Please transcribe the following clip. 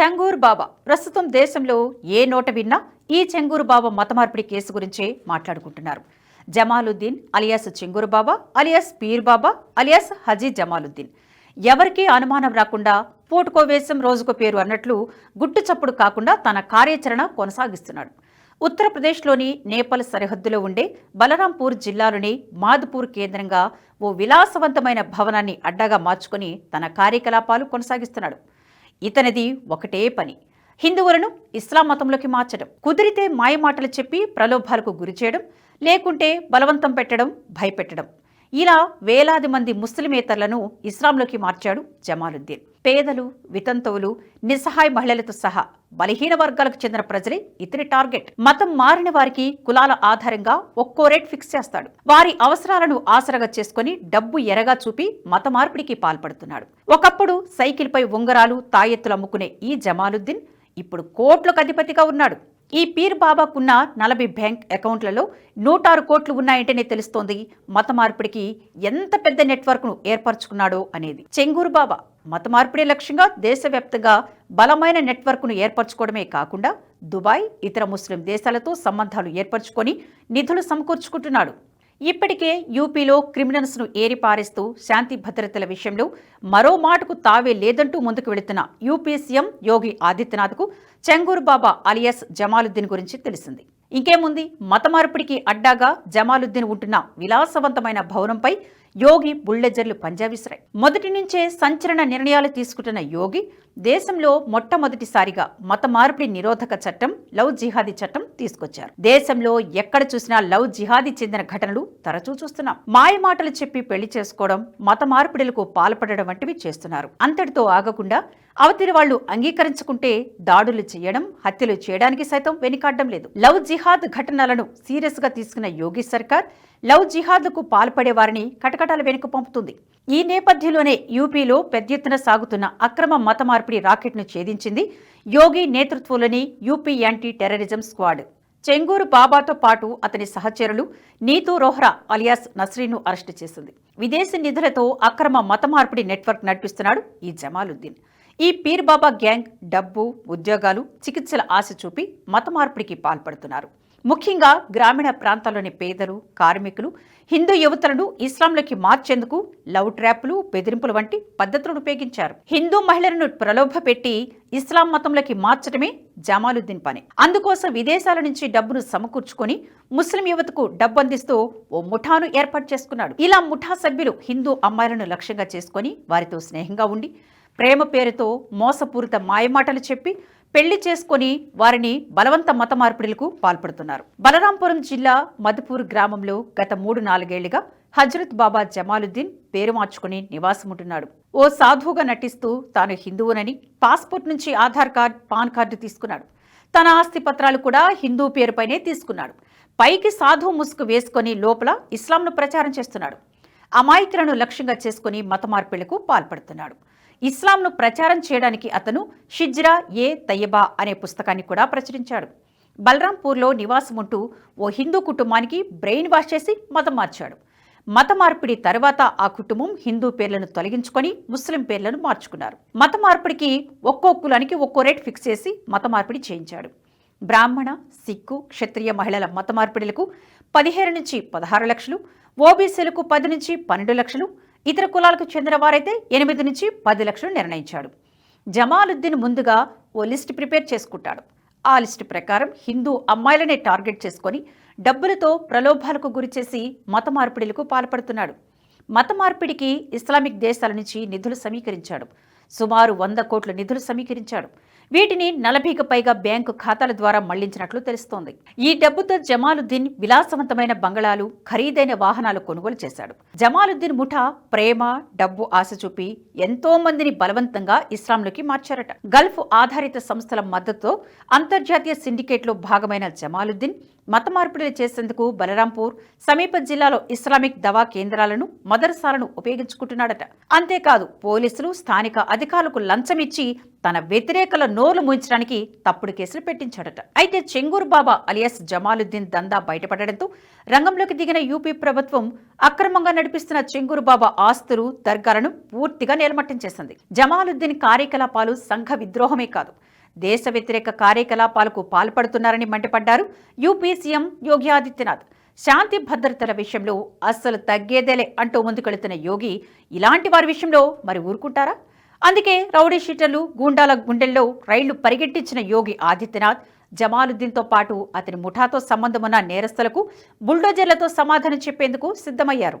చెంగూరు బాబా. ప్రస్తుతం దేశంలో ఏ నోట విన్నా ఈ చెంగూరు బాబా మతమార్పిడి కేసు గురించే మాట్లాడుకుంటున్నారు. Jamaluddin alias Chhangur Baba alias Pir Baba alias Haji Jamaluddin. ఎవరికీ అనుమానం రాకుండా పూటకో వేషం రోజుకో పేరు అన్నట్లు గుట్టు చప్పుడు కాకుండా తన కార్యాచరణ కొనసాగిస్తున్నాడు. ఉత్తరప్రదేశ్లోని నేపాల్ సరిహద్దులో ఉండే బలరాంపూర్ జిల్లాలోని మాధపూర్ కేంద్రంగా ఓ విలాసవంతమైన భవనాన్ని అడ్డాగా మార్చుకుని తన కార్యకలాపాలు కొనసాగిస్తున్నాడు. ఇతనిది ఒకటే పని. హిందువులను ఇస్లాం మతంలోకి మార్చడం కుదిరితే మాయమాటలు చెప్పి ప్రలోభాలకు గురి చేయడం లేకుంటే బలవంతం పెట్టడం భయపెట్టడం. ఇలా వేలాది మంది ముస్లిమేతరులను ఇస్లాంలోకి మార్చాడు జమాలుద్దీన్. పేదలు వితంతువులు నిస్సహాయ మహిళలతో సహా బలహీన వర్గాలకు చెందిన ప్రజలే ఇతని టార్గెట్. మతం మారిన వారికి కులాల ఆధారంగా ఒక్కో రేట్ ఫిక్స్ చేస్తాడు. వారి అవసరాలను ఆసరగా చేసుకుని డబ్బు ఎరగా చూపి మత మార్పిడికి పాల్పడుతున్నాడు. ఒకప్పుడు సైకిల్పై ఉంగరాలు తాయెత్తులు అమ్ముకునే ఈ జమాలుద్దీన్ ఇప్పుడు కోట్లకు అధిపతిగా ఉన్నాడు. ఈ పీర్ బాబాకున్న నలభై బ్యాంక్ అకౌంట్లలో నూట ఆరు కోట్లు ఉన్నాయంటేనే తెలుస్తోంది. మత మార్పిడికి ఎంత పెద్ద నెట్వర్క్ను ఏర్పరచుకున్నాడో అనేది. చెంగూరు బాబా మత మార్పిడి లక్ష్యంగా దేశవ్యాప్తంగా బలమైన నెట్వర్క్ను ఏర్పరచుకోవడమే కాకుండా దుబాయ్ ఇతర ముస్లిం దేశాలతో సంబంధాలు ఏర్పరచుకొని నిధులు సమకూర్చుకుంటున్నాడు. ఇప్పటికే యూపీలో క్రిమినల్స్ను ఏరిపారేస్తూ శాంతి భద్రతల విషయంలో మరో మాటకు తావే లేదంటూ ముందుకు వెళుతున్న యూపీ సీఎం యోగి ఆదిత్యనాథ్కు చెంగూరు బాబా అలియాస్ జమాలుద్దీన్ గురించి తెలిసింది. ఇంకేముంది? మత మార్పిడికి అడ్డాగా జమాలుద్దీన్ ఉంటున్న విలాసవంతమైన భవనంపై యోగి బుల్లెజర్లు పంజాబీసరాయ్. మొదటి నుంచే సంచలన నిర్ణయాలు తీసుకుంటున్న యోగి దేశంలో మొట్టమొదటిసారిగా మత మార్పిడి నిరోధక చట్టం లవ్ జిహాదీ చట్టం తీసుకొచ్చారు. దేశంలో ఎక్కడ చూసినా లవ్ జిహాదీ చెందిన ఘటనలు తరచూ చూస్తున్నాం. మాయమాటలు చెప్పి పెళ్ళి చేసుకోవడం మత మార్పిడులకు పాల్పడడం వంటివి చేస్తున్నారు. అంతటితో ఆగకుండా అవతలి వాళ్ళు అంగీకరించుకుంటే దాడులు చేయడం హత్యలు చేయడానికి సైతం వెనుకాడడం లేదు. లవ్ జిహాద్ ఘటనలను సీరియస్గా తీసుకున్న యోగి సర్కార్ లవ్ జిహాద్కు పాల్పడే వారిని కటకటాల వెనుక పంపుతుంది. ఈ నేపథ్యంలోనే యూపీలో పెద్ద ఎత్తున సాగుతున్న అక్రమ మత మార్పిడి రాకెట్ను ఛేదించింది యోగి నేతృత్వంలోని UP anti terrorism squad. Chhangur బాబాతో పాటు అతని సహచరులు నీతూ రోహ్రా అలియాస్ నస్రీను అరెస్టు చేసింది. విదేశీ నిధులతో అక్రమ మత మార్పిడి నెట్వర్క్ నడిపిస్తున్నాడు ఈ జమాలుద్దీన్. ఈ పీర్ బాబా గ్యాంగ్ డబ్బు ఉద్యోగాలు చికిత్సల ఆశ చూపి మత మార్పిడికి పాల్పడుతున్నారు. ముఖ్యంగా గ్రామీణ ప్రాంతాల్లోని పేదలు కార్మికులు హిందూ యువతలను ఇస్లాంలోకి మార్చేందుకు లవ్ ట్రాప్లు బెదిరింపులు వంటి పద్ధతులను ఉపయోగించారు. హిందూ మహిళలను ప్రలోభపెట్టి ఇస్లాం మతంలోకి మార్చడమే జమాలుద్దీన్ పని. అందుకోసం విదేశాల నుంచి డబ్బును సమకూర్చుకొని ముస్లిం యువతకు డబ్బు అందిస్తూ ఓ ముఠాను ఏర్పాటు చేసుకున్నాడు. ఇలా ముఠా సభ్యులు హిందూ అమ్మాయిలను లక్ష్యంగా చేసుకొని వారితో స్నేహంగా ఉండి ప్రేమ పేరుతో మోసపూరిత మాయమాటలు చెప్పి పెళ్ళి చేసుకొని వారిని బలవంత మత మార్పిడులకు పాల్పడుతున్నారు. బలరాంపురం జిల్లా మధుపూర్ గ్రామంలో గత మూడు నాలుగేళ్ళుగా హజరత్ బాబా జమాలుద్దీన్ పేరు మార్చుకుని నివాసముంటున్నాడు. ఓ సాధువుగా నటిస్తూ తాను హిందువునని పాస్పోర్ట్ నుంచి ఆధార్ కార్డ్ పాన్ కార్డు తీసుకున్నాడు. తన ఆస్తి పత్రాలు కూడా హిందూ పేరుపైనే తీసుకున్నాడు. పైకి సాధువు ముసుగు వేసుకొని లోపల ఇస్లాంను ప్రచారం చేస్తున్నాడు. అమాయకులను లక్ష్యంగా చేసుకుని మత మార్పిళ్ళకు పాల్పడుతున్నాడు. ఇస్లాంను ప్రచారం చేయడానికి అతను షిజ్రా ఏ తయ్యబా అనే పుస్తకాన్ని కూడా ప్రచురించాడు. బలరాంపూర్లో నివాసం ఉంటూ ఓ హిందూ కుటుంబానికి బ్రెయిన్ వాష్ చేసి మతం మార్చాడు. మత మార్పిడి తర్వాత ఆ కుటుంబం హిందూ పేర్లను తొలగించుకొని ముస్లిం పేర్లను మార్చుకున్నారు. మత మార్పిడికి ఒక్కో కులానికి ఒక్కో రేట్ ఫిక్స్ చేసి మత మార్పిడి చేయించాడు. బ్రాహ్మణ సిక్కు క్షత్రియ మహిళల మత మార్పిడులకు పదిహేను నుంచి పదహారు లక్షలు ఓబీసీలకు పది నుంచి పన్నెండు లక్షలు ఇతర కులాలకు చెందిన వారైతే ఎనిమిది నుంచి పది లక్షలు నిర్ణయించాడు. జమాలుద్దీన్ ముందుగా ఓ లిస్ట్ ప్రిపేర్ చేసుకుంటాడు. ఆ లిస్టు ప్రకారం హిందూ అమ్మాయిలనే టార్గెట్ చేసుకొని డబ్బులతో ప్రలోభాలకు గురిచేసి మత మార్పిడిలకు పాల్పడుతున్నాడు. మత మార్పిడికి ఇస్లామిక్ దేశాల నుంచి నిధులు సమీకరించాడు. సుమారు వంద కోట్ల నిధులు సమీకరించాడు. వీటిని నలభైకి పైగా బ్యాంకు ఖాతాల ద్వారా మళ్ళించినట్లు తెలుస్తోంది. ఈ డబ్బుతో జమాలుద్దీన్ విలాసవంతమైన బంగళాలు ఖరీదైన వాహనాలు కొనుగోలు చేశాడు. జమాలుద్దీన్ ముఠా ప్రేమ డబ్బు ఆశ చూపి ఎంతో మందిని బలవంతంగా ఇస్లాంలోకి మార్చారట. గల్ఫ్ ఆధారిత సంస్థల మద్దతుతో అంతర్జాతీయ సిండికేట్లో భాగమైన జమాలుద్దీన్ మత మార్పిడులు చేసేందుకు బలరాంపూర్ సమీప జిల్లాలో ఇస్లామిక్ దవా కేంద్రాలను మదర్సాలను ఉపయోగించుకుంటున్నాడట. అంతేకాదు పోలీసులు స్థానిక అధికారులకు లంచమిచ్చి తన వ్యతిరేకల నోర్లు మూయించడానికి తప్పుడు కేసులు పెట్టించాడట. అయితే చెంగూరు బాబా అలియాస్ జమాలుద్దీన్ దందా బయటపడడంతో రంగంలోకి దిగిన యూపీ ప్రభుత్వం అక్రమంగా నడిపిస్తున్న చెంగూరు బాబా ఆస్తులు దర్గాలను పూర్తిగా నేలమట్టం చేసింది. జమాలుద్దీన్ కార్యకలాపాలు సంఘ విద్రోహమే కాదు. దేశ వ్యతిరేక కార్యకలాపాలకు పాల్పడుతున్నారని మండిపడ్డారు యూపీ సీఎం యోగి ఆదిత్యనాథ్. శాంతి భద్రతల విషయంలో అస్సలు తగ్గేదేలే అంటూ ముందుకెళుతున్న యోగి ఇలాంటి వారి విషయంలో మరి ఊరుకుంటారా? అందుకే రౌడీ షీటర్లు గూండాల గుండెల్లో రైళ్ళు పరిగెట్టించిన యోగి ఆదిత్యనాథ్ జమాలుద్దీన్తో పాటు అతని ముఠాతో సంబంధమున్న నేరస్తులకు బుల్డోజర్లతో సమాధానం చెప్పేందుకు సిద్ధమయ్యారు.